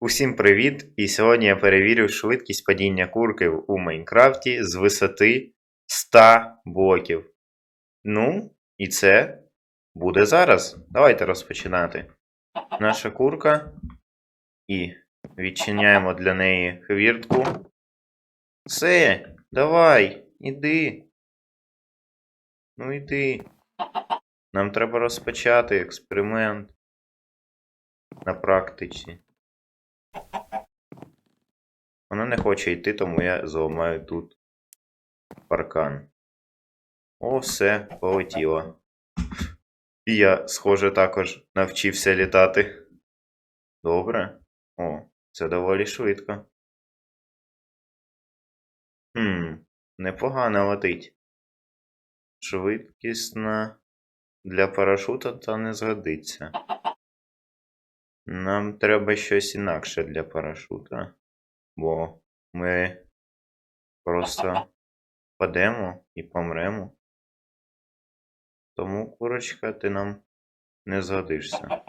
Усім привіт! І сьогодні я перевірю швидкість падіння курки у Майнкрафті з висоти 100 блоків. Ну, і це буде зараз. Давайте розпочинати. Наша курка. І відчиняємо для неї хвіртку. Все, давай, іди. Ну іди. Нам треба розпочати експеримент на практиці. Не хоче йти, тому я зламаю тут паркан. О, все, полетіло. І я, схоже, також навчився літати. Добре. О, це доволі швидко. Хм, непогано летить. Швидкісна для парашута та не згодиться. Нам треба щось інакше для парашута. Бо ми просто падемо і помремо. Тому, курочка, ти нам не згодишся.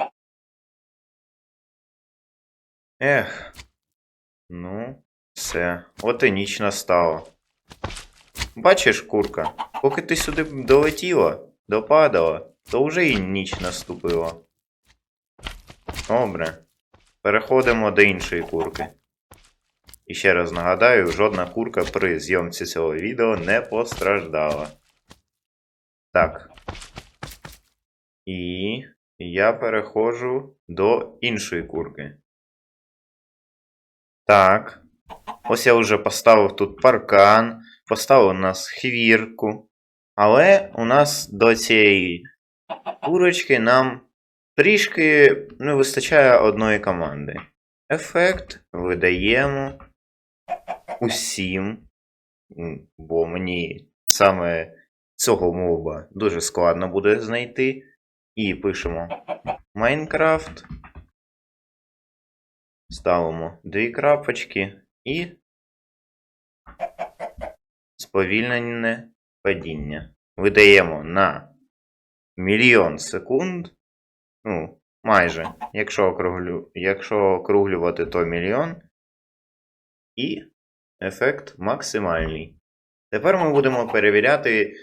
Ех. Ну, все. От і ніч настала. Бачиш, курка, поки ти сюди долетіла, допадала, то вже і ніч наступила. Добре. Переходимо до іншої курки. І ще раз нагадаю, жодна курка при зйомці цього відео не постраждала. Так. І я переходжу до іншої курки. Так. Ось я вже поставив тут паркан, поставив у нас хвірку. Але у нас до цієї курочки нам трішки не вистачає одної команди. Ефект видаємо усім, бо мені саме цього моба дуже складно буде знайти. І пишемо Майнкрафт. Ставимо дві крапочки і сповільнене падіння. Видаємо на мільйон секунд. Ну, майже. Якщо, округлю, якщо округлювати, то мільйон. І ефект максимальний. Тепер ми будемо перевіряти,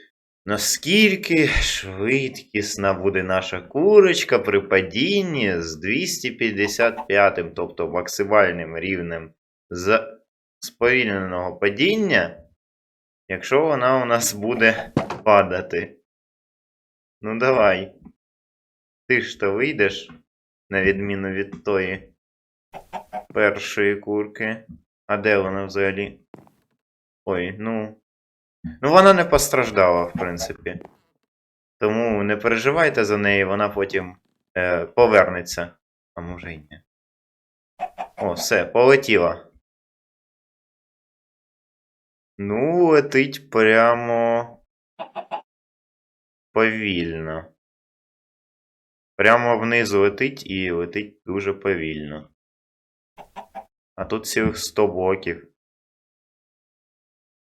наскільки швидкісна буде наша курочка при падінні з 255, тобто максимальним рівнем з сповільненого падіння, якщо вона у нас буде падати. Ну давай. Ти ж то вийдеш, на відміну від тої першої курки. А де вона взагалі? Ой, ну. Ну, вона не постраждала, в принципі. Тому не переживайте за неї, вона потім е, повернеться. А може й ні. О, все, полетіла. Ну, летить прямо повільно. Прямо внизу летить і летить дуже повільно. Тут цілих 100 блоків.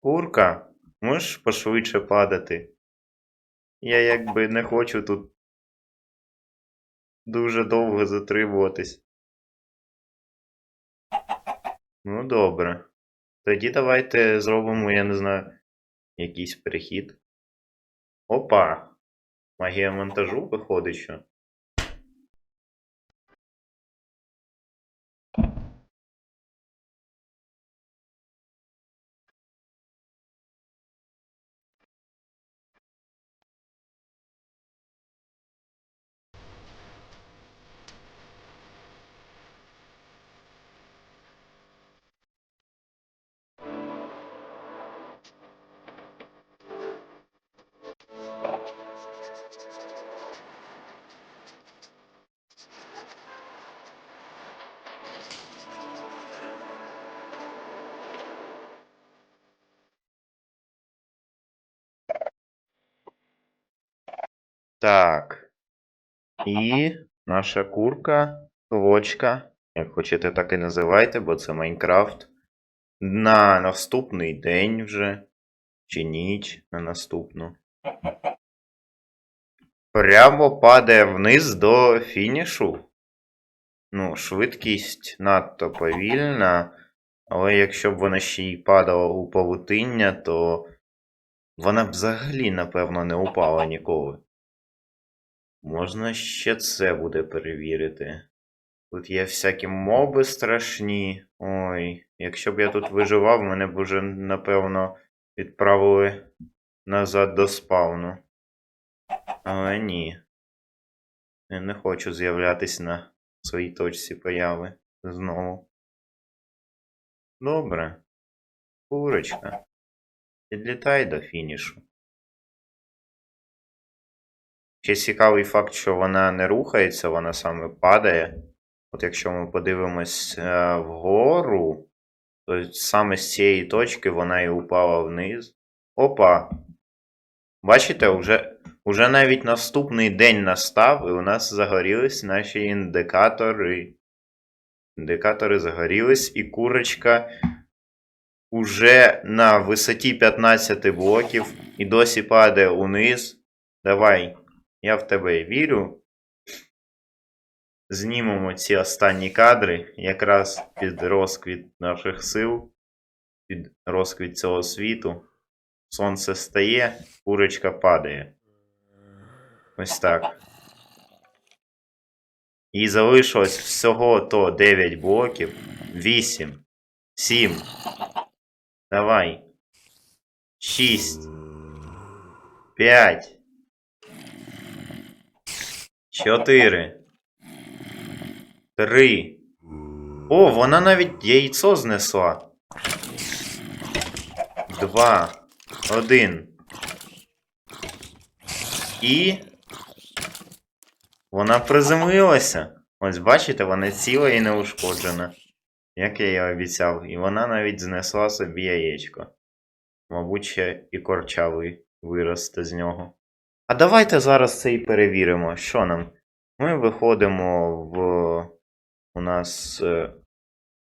Курка, можеш пошвидше падати? Я якби не хочу тут дуже довго затримуватись. Ну, добре. Тоді давайте зробимо, я не знаю, якийсь перехід. Опа! Магія монтажу виходить, що. Так. І наша курка, квочка, як хочете, так і називайте, бо це Майнкрафт. На наступний день вже. Чи ніч на наступну. Прямо падає вниз до фінішу. ну, швидкість надто повільна, але якщо б вона ще й падала у павутиння, то вона б взагалі, напевно, не упала ніколи. Можна ще це буде перевірити. Тут є всякі моби страшні. Ой, якщо б я тут виживав, мене б уже, напевно, відправили назад до спавну. Але ні. Я не хочу з'являтись на своїй точці появи знову. Добре. Курочка. Підлітай до фінішу. Ще цікавий факт, що вона не рухається, вона саме падає. От якщо ми подивимось е, вгору, то саме з цієї точки вона і упала вниз. Опа! Бачите, вже, вже навіть наступний день настав, і у нас загорілись наші індикатори. Індикатори загорілись, і курочка уже на висоті 15 блоків і досі падає униз. Давай, я в тебе вірю. Знімемо ці останні кадри якраз під розквіт наших сил, під розквіт цього світу. Сонце стає, курочка падає. Ось так. І залишилось всього то 9 блоків. 8. 7. Давай. 6. 5. 4. 3. О, вона навіть яйцо знесла. 2. 1. І. Вона приземлилася. Ось бачите, вона ціла і неушкоджена. Як я їй обіцяв. І вона навіть знесла собі яєчко. Мабуть, ще і корчавий виросте з нього. А давайте зараз це і перевіримо. Що нам? Ми виходимо в. У нас. е,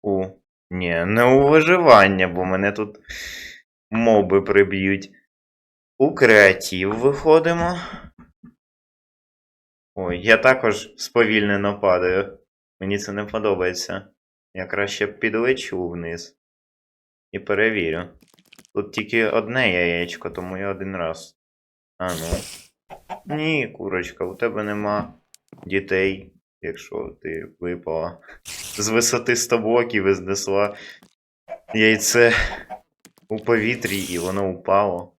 У. Ні, не у виживання, бо мене тут моби приб'ють. У креатив виходимо. Ой, я також сповільнено падаю. Мені це не подобається. Я краще підлечу вниз. І перевірю. Тут тільки одне яєчко, тому я один раз. А ну. Ні, курочка, у тебе нема дітей, якщо ти випала. З висоти 100 блоків і знесла яйце у повітрі, і воно упало.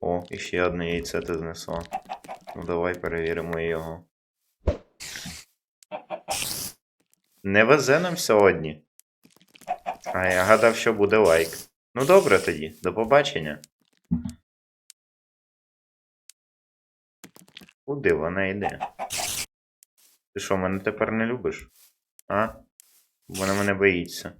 О, і ще одне яйце ти знесла. Ну давай перевіримо його. Не везе нам сьогодні. А я гадав, що буде лайк. Ну добре тоді, до побачення. Куди вона йде? Ти що, мене тепер не любиш? А? Вона мене боїться.